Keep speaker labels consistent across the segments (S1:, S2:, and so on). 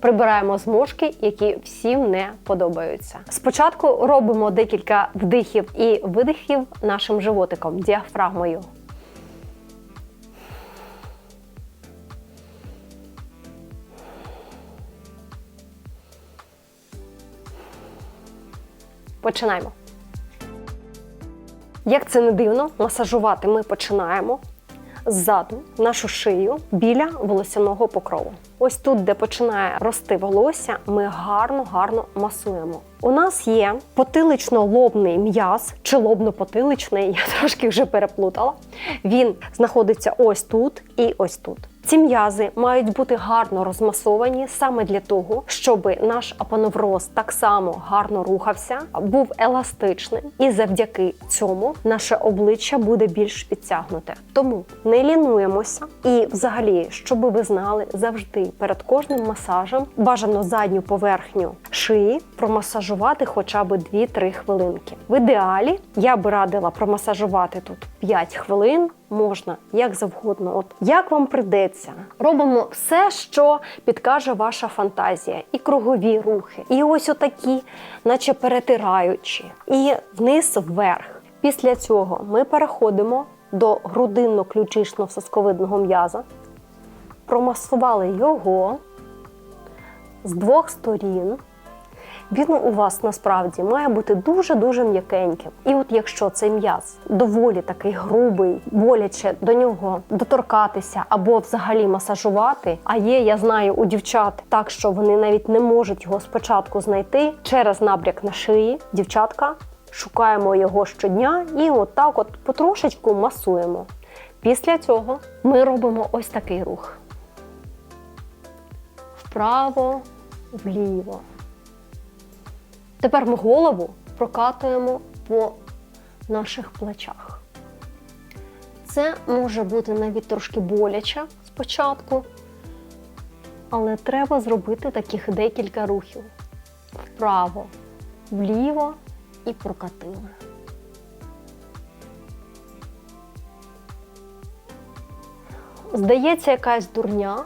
S1: прибираємо зморшки, які всім не подобаються. Спочатку робимо декілька вдихів і видихів нашим животиком, діафрагмою. Починаємо. Як це не дивно, масажувати ми починаємо ззаду нашу шию біля волосяного покрову. Ось тут, де починає рости волосся, ми гарно-гарно масуємо. У нас є потилично-лобний м'яз чи лобно-потиличний, я трошки вже переплутала. Він знаходиться ось тут і ось тут. Ці м'язи мають бути гарно розмасовані саме для того, щоб наш апоневроз так само гарно рухався, був еластичним, і завдяки цьому наше обличчя буде більш підтягнуте. Тому не лінуємося, і взагалі, щоб ви знали, завжди перед кожним масажем бажано задню поверхню шиї промасажувати хоча б 2-3 хвилинки. В ідеалі я би радила промасажувати тут 5 хвилин. Можна як завгодно, от як вам придеться. Робимо все, що підкаже ваша фантазія, і кругові рухи, і ось отакі, наче перетираючи, і вниз вверх. Після цього ми переходимо до грудинно-ключично-сосковидного м'яза, промасували його з двох сторін. Він у вас насправді має бути дуже-дуже м'якеньким. І от якщо цей м'яз доволі такий грубий, боляче до нього доторкатися або взагалі масажувати. А є, я знаю, у дівчат так, що вони навіть не можуть його спочатку знайти через набряк на шиї. Дівчатка шукаємо його щодня і отак, от потрошечку масуємо. Після цього ми робимо ось такий рух: вправо, вліво. Тепер ми голову прокатуємо по наших плечах. Це може бути навіть трошки боляче спочатку, але треба зробити таких декілька рухів: вправо, вліво і прокатили. Здається, якась дурня,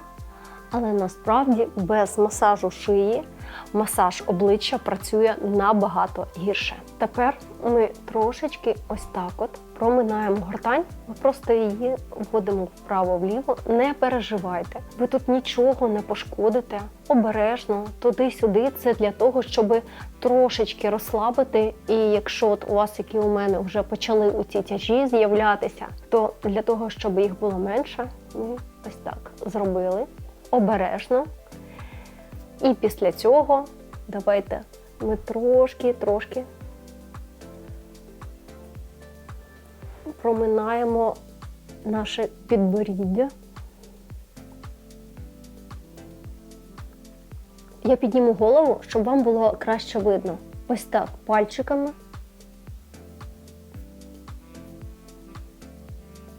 S1: але насправді без масажу шиї масаж обличчя працює набагато гірше. Тепер ми трошечки ось так от проминаємо гортань, ми просто її вводимо вправо-вліво. Не переживайте, ви тут нічого не пошкодите. Обережно, туди-сюди. Це для того, щоб трошечки розслабити. І якщо от у вас, як і у мене, вже почали у ці тяжі з'являтися, то для того, щоб їх було менше, ми ось так зробили обережно. І після цього давайте ми трошки-трошки проминаємо наше підборіддя. Я підніму голову, щоб вам було краще видно. Ось так пальчиками.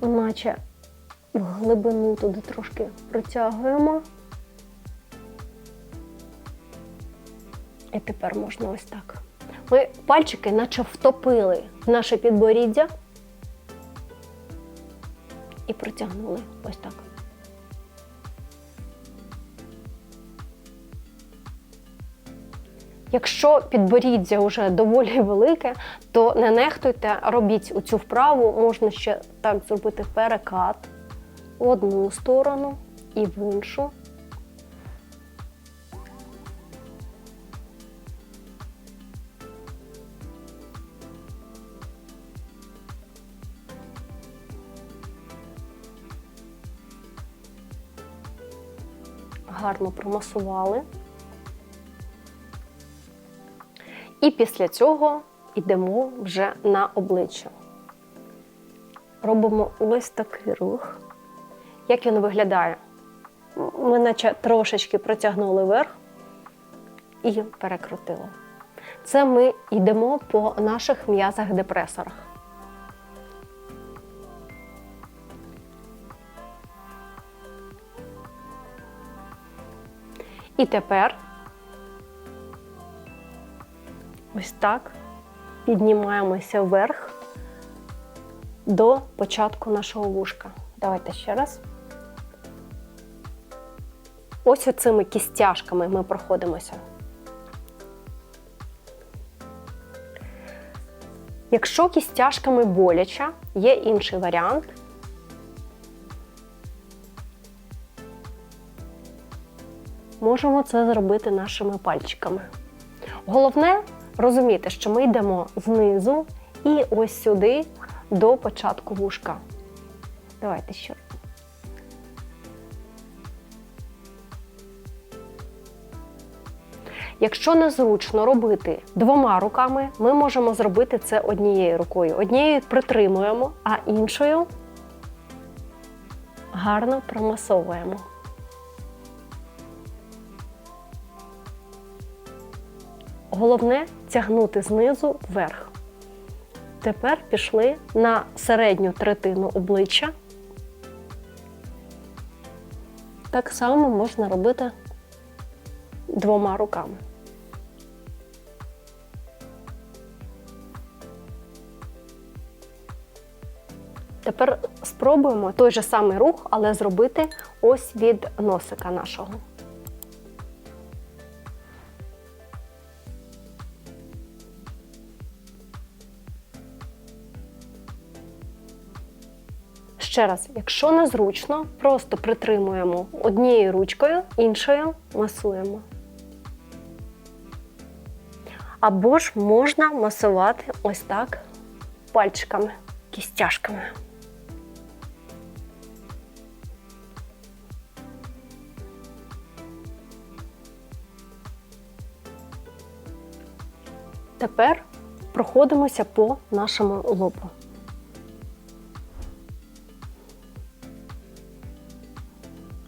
S1: Наче в глибину туди трошки протягуємо. І тепер можна ось так. Ми пальчики наче втопили в наше підборіддя і протягнули ось так. Якщо підборіддя вже доволі велике, то не нехтуйте, робіть цю вправу, можна ще так зробити перекат в одну сторону і в іншу. Промасували. І після цього йдемо вже на обличчя. Робимо ось такий рух. Як він виглядає? Ми наче трошечки протягнули вверх і перекрутили. Це ми йдемо по наших м'язах-депресорах. І тепер ось так піднімаємося вверх до початку нашого вушка. Давайте ще раз. Ось оцими кістяшками ми проходимося. Якщо кістяшками боляче, є інший варіант. Можемо це зробити нашими пальчиками. Головне розуміти, що ми йдемо знизу і ось сюди до початку вушка. Давайте ще. Якщо незручно робити двома руками, ми можемо зробити це однією рукою. Однією притримуємо, а іншою гарно промасовуємо. Головне тягнути знизу вверх. Тепер пішли на середню третину обличчя. Так само можна робити двома руками. Тепер спробуємо той же самий рух, але зробити ось від носика нашого. Ще раз, якщо незручно, просто притримуємо однією ручкою, іншою масуємо. Або ж можна масувати ось так пальчиками, кістяшками. Тепер проходимося по нашому лобу.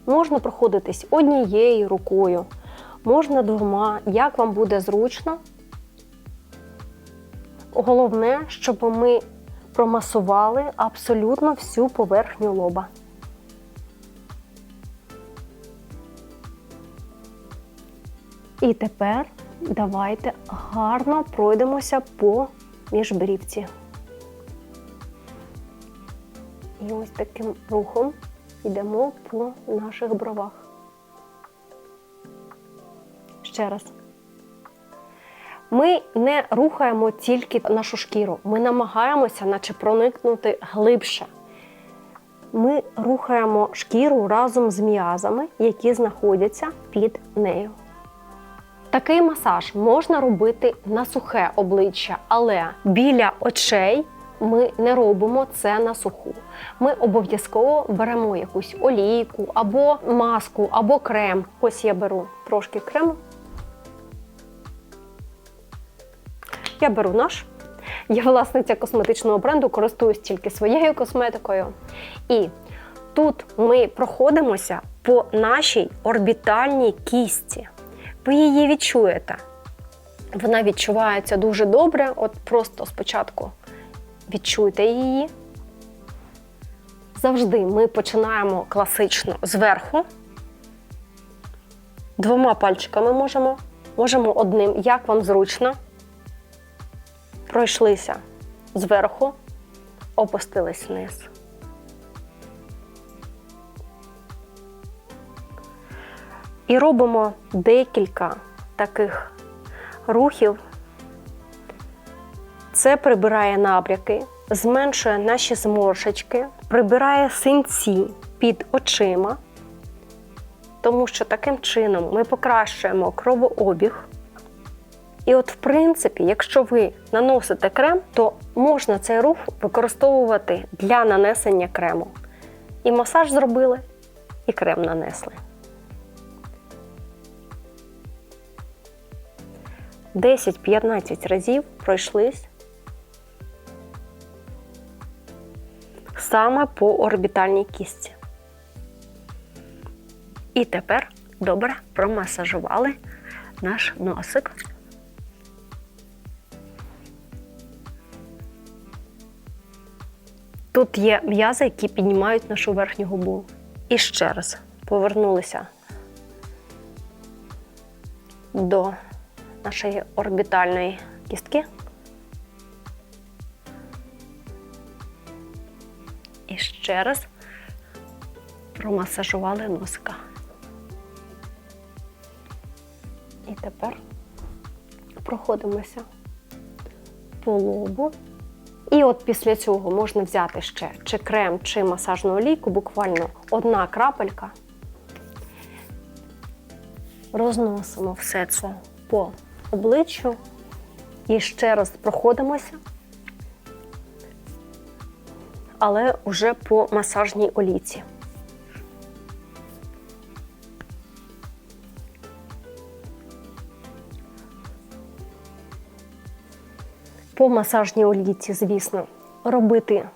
S1: Можна проходитись однією рукою, можна двома, як вам буде зручно. Головне, щоб ми промасували абсолютно всю поверхню лоба. І тепер давайте гарно пройдемося по міжбрівці. І ось таким рухом йдемо по наших бровах. Ще раз. Ми не рухаємо тільки нашу шкіру, ми намагаємося, наче проникнути глибше. Ми рухаємо шкіру разом з м'язами, які знаходяться під нею. Такий масаж можна робити на сухе обличчя, але біля очей ми не робимо це на суху. Ми обов'язково беремо якусь олійку або маску, або крем. Ось я беру трошки крему. Я беру наш. Я власниця косметичного бренду, користуюсь тільки своєю косметикою. І тут ми проходимося по нашій орбітальній кісті. Ви її відчуєте. Вона відчувається дуже добре. От просто спочатку відчуйте її. Завжди ми починаємо класично зверху. Двома пальчиками можемо, можемо одним, як вам зручно. Пройшлися зверху, опустились вниз. І робимо декілька таких рухів. Це прибирає набряки, зменшує наші зморшечки, прибирає синці під очима, тому що таким чином ми покращуємо кровообіг. І от, в принципі, якщо ви наносите крем, то можна цей рух використовувати для нанесення крему. І масаж зробили, і крем нанесли. 10-15 разів пройшлись саме по орбітальній кістці. І тепер добре промасажували наш носик. Тут є м'язи, які піднімають нашу верхню губу. І ще раз повернулися до нашої орбітальної кістки. Ще раз промасажували носика. І тепер проходимося по лобу. І от після цього можна взяти ще чи крем, чи масажну олійку, буквально одна крапелька. Розносимо все це по обличчю і ще раз проходимося, але вже по масажній олійці. По масажній олійці, звісно, робити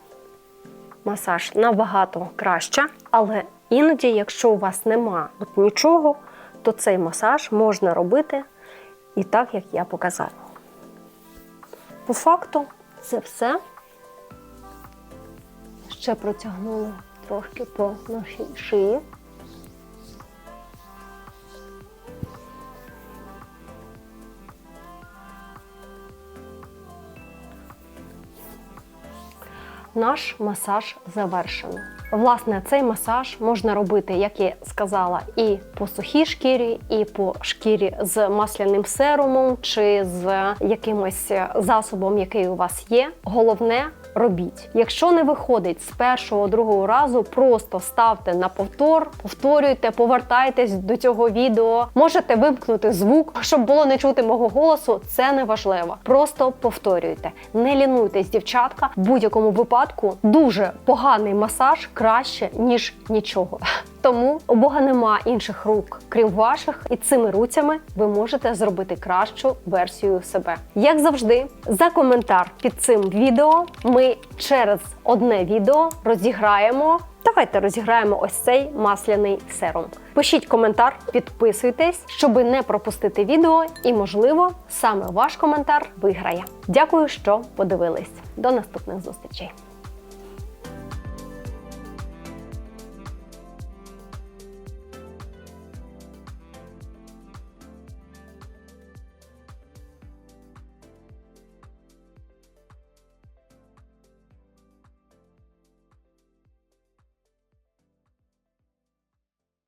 S1: масаж набагато краще, але іноді, якщо у вас нема от нічого, то цей масаж можна робити і так, як я показала. По факту, це все. Ще протягнули трошки по нашій шиї. Наш масаж завершено. Власне, цей масаж можна робити, як я сказала, і по сухій шкірі, і по шкірі з масляним серумом чи з якимось засобом, який у вас є. Головне робіть. Якщо не виходить з першого другого разу, просто ставте на повтор, повторюйте, повертайтесь до цього відео. Можете вимкнути звук, щоб було не чути мого голосу. Це не важливо. Просто повторюйте. Не лінуйтесь, дівчатка. В будь-якому випадку дуже поганий масаж краще ніж нічого. Тому у Бога нема інших рук, крім ваших, і цими руцями ви можете зробити кращу версію себе. Як завжди, за коментар під цим відео ми через одне відео розіграємо. Давайте розіграємо ось цей масляний серум. Пишіть коментар, підписуйтесь, щоб не пропустити відео, і, можливо, саме ваш коментар виграє. Дякую, що подивились. До наступних зустрічей.